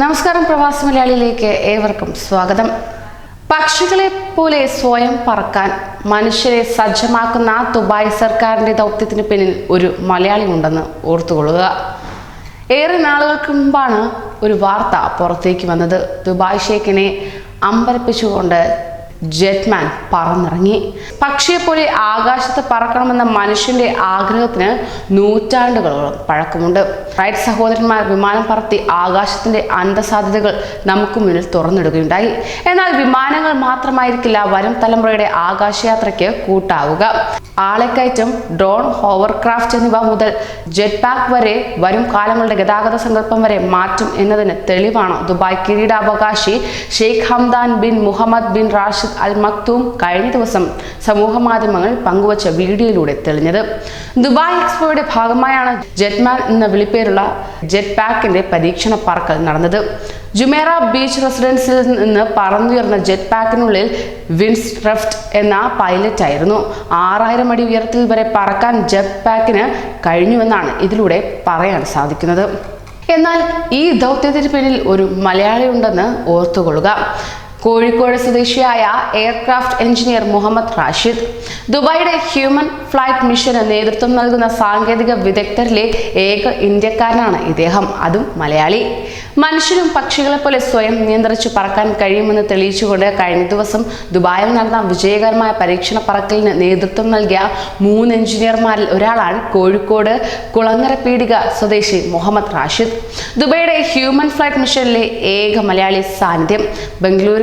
നമസ്കാരം പ്രവാസി മലയാളിയിലേക്ക് ഏവർക്കും സ്വാഗതം. പക്ഷികളെ പോലെ സ്വയം പറക്കാൻ മനുഷ്യരെ സജ്ജമാക്കുന്ന ദുബായ് സർക്കാരിന്റെ ദൗത്യത്തിന് പിന്നിൽ ഒരു മലയാളി ഉണ്ടെന്ന് ഓർത്തുകൊള്ളുക. ഏറെ നാളുകൾക്ക് മുമ്പാണ് ഒരു വാർത്ത പുറത്തേക്ക് വന്നത്. Dubai ഷേഖിനെ അമ്പരപ്പിച്ചുകൊണ്ട് Jetman പറന്നിറങ്ങി. പക്ഷിയെപ്പോലെ ആകാശത്ത് പറക്കണമെന്ന മനുഷ്യന്റെ ആഗ്രഹത്തിന് നൂറ്റാണ്ടുകളോളം പഴക്കമുണ്ട്. റൈറ്റ് സഹോദരന്മാർ വിമാനം പറത്തി ആകാശത്തിന്റെ അന്തസാധ്യതകൾ നമുക്ക് മുന്നിൽ തുറന്നിടുകയുണ്ടായി. എന്നാൽ വിമാനങ്ങൾ മാത്രമായിരിക്കില്ല വരും തലമുറയുടെ ആകാശയാത്രയ്ക്ക് കൂട്ടാവുക. ആളെക്കയറ്റം ഡ്രോൺ ഹോവർക്രാഫ്റ്റ് എന്നിവ മുതൽ ജെറ്റ് പാക്ക് വരെ വരും കാലങ്ങളുടെ ഗതാഗത സങ്കല്പം വരെ മാറ്റും എന്നതിന് തെളിവാണ് ദുബായ് കിരീടാവകാശി Sheikh Hamdan bin Mohammed bin Rashid Al Maktoum കഴിഞ്ഞ ദിവസം സമൂഹ മാധ്യമങ്ങൾ പങ്കുവച്ച വീഡിയോയിലൂടെ തെളിഞ്ഞത്. ദുബായ് എക്സ്പോയുടെ ഭാഗമായാണ് ജെറ്റ്മാൻ എന്ന വിളിപ്പേരുള്ള ജെറ്റ് പാക്കിന്റെ പരീക്ഷണ പറക്കൽ നടന്നത്. ജുമേറ ബീച്ച് റെസിഡൻസിൽ നിന്ന് പറന്നുയർന്ന ജെറ്റ് പാക്കിനുള്ളിൽ വിൻസ് റഫ്റ്റ് എന്ന പൈലറ്റ് ആയിരുന്നു ആറായിരം അടി ഉയരത്തിൽ വരെ പറക്കാൻ ജെറ്റ് പാക്കിന് കഴിഞ്ഞുവെന്നാണ് ഇതിലൂടെ പറയാൻ സാധിക്കുന്നത്. എന്നാൽ ഈ ദൗത്യത്തിന് പിന്നിൽ ഒരു മലയാളി ഉണ്ടെന്ന് ഓർത്തുകൊള്ളുക. കോഴിക്കോട് സ്വദേശിയായ എയർക്രാഫ്റ്റ് എഞ്ചിനീയർ മുഹമ്മദ് റാഷിദ് ദുബായിയുടെ ഹ്യൂമൻ ഫ്ലൈറ്റ് മിഷന് നേതൃത്വം നൽകുന്ന സാങ്കേതിക വിദഗ്ധരിലെ ഏക ഇന്ത്യക്കാരനാണ് ഇദ്ദേഹം. അതും മലയാളി. മനുഷ്യരും പക്ഷികളെ പോലെ സ്വയം നിയന്ത്രിച്ച് പറക്കാൻ കഴിയുമെന്ന് തെളിയിച്ചുകൊണ്ട് കഴിഞ്ഞ ദിവസം ദുബായിൽ നടന്ന വിജയകരമായ പരീക്ഷണ പറക്കലിന് നേതൃത്വം നൽകിയ മൂന്ന് എഞ്ചിനീയർമാരിൽ ഒരാളാണ് കോഴിക്കോട് കുളങ്ങര പീടിക സ്വദേശി മുഹമ്മദ് റാഷിദ്. ദുബായിയുടെ ഹ്യൂമൻ ഫ്ലൈറ്റ് മിഷനിലെ ഏക മലയാളി സാന്നിധ്യം.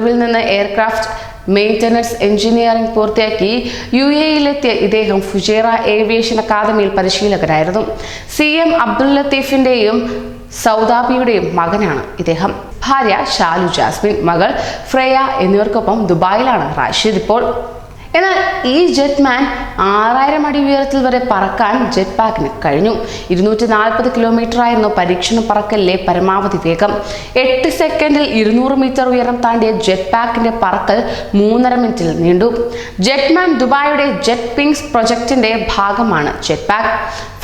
ബംഗളൂരുവിൽ നിന്ന് എയർക്രാഫ്റ്റ് മെയിന്റനൻസ് എഞ്ചിനീയറിംഗ് പൂർത്തിയാക്കി യു എയിലെത്തിയ ഇദ്ദേഹം ഫുജേറ ഏവിയേഷൻ അക്കാദമിയിൽ പരിശീലകനായിരുന്നു. സി എം അബ്ദുൽ ലത്തീഫിന്റെയും സൗദാബിയുടെയും മകനാണ് ഇദ്ദേഹം. ഭാര്യ ഷാലു ജാസ്മിൻ മകൾ ഫ്രേയ എന്നിവർക്കൊപ്പം ദുബായിലാണ് റാഷിദ് ഇപ്പോൾ. എന്നാൽ ഈ ജെറ്റ്മാൻ ആറായിരം അടി ഉയരത്തിൽ വരെ പറക്കാൻ ജെറ്റ് പാക്കിന് കഴിഞ്ഞു. ഇരുന്നൂറ്റി നാൽപ്പത് കിലോമീറ്റർ ആയിരുന്നു പരീക്ഷണ പറക്കലിലെ പരമാവധി വേഗം. എട്ട് സെക്കൻഡിൽ ഇരുന്നൂറ് മീറ്റർ ഉയരം താണ്ടിയ ജെറ്റ് പാക്കിന്റെ പറക്കൽ മൂന്നര മിനിറ്റിൽ നീണ്ടു. ജെറ്റ്മാൻ ദുബായിയുടെ ജെറ്റ് പിങ്സ് പ്രൊജക്ടിന്റെ ഭാഗമാണ് ജെറ്റ് പാക്ക്.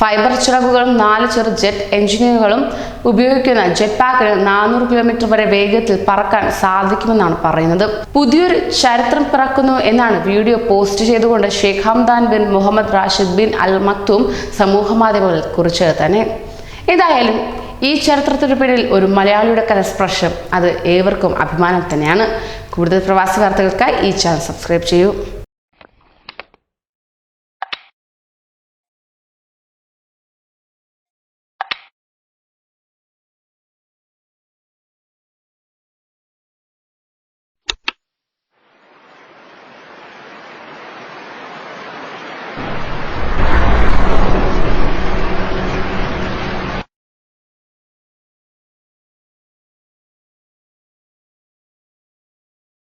ഫൈബർ ചിറകുകളും നാല് ചെറു ജെറ്റ് എഞ്ചിനുകളും ഉപയോഗിക്കുന്ന ജെറ്റ് പാക്കിന് നാനൂറ് കിലോമീറ്റർ വരെ വേഗത്തിൽ പറക്കാൻ സാധിക്കുമെന്നാണ് പറയുന്നത്. പുതിയൊരു ചരിത്രം പിറക്കുന്നു എന്നാണ് വീഡിയോ പോസ്റ്റ് ചെയ്തുകൊണ്ട് Sheikh Hamdan bin Mohammed Rashid bin Al Maktoum സമൂഹ മാധ്യമങ്ങളിൽ കുറിച്ചത് തന്നെ. ഏതായാലും ഈ ചരിത്രത്തിന് പിന്നിൽ ഒരു മലയാളിയുടെ കരസ്പർശം അത് ഏവർക്കും അഭിമാനം തന്നെയാണ്. കൂടുതൽ പ്രവാസി വാർത്തകൾക്കായി ഈ ചാനൽ സബ്സ്ക്രൈബ് ചെയ്യൂ.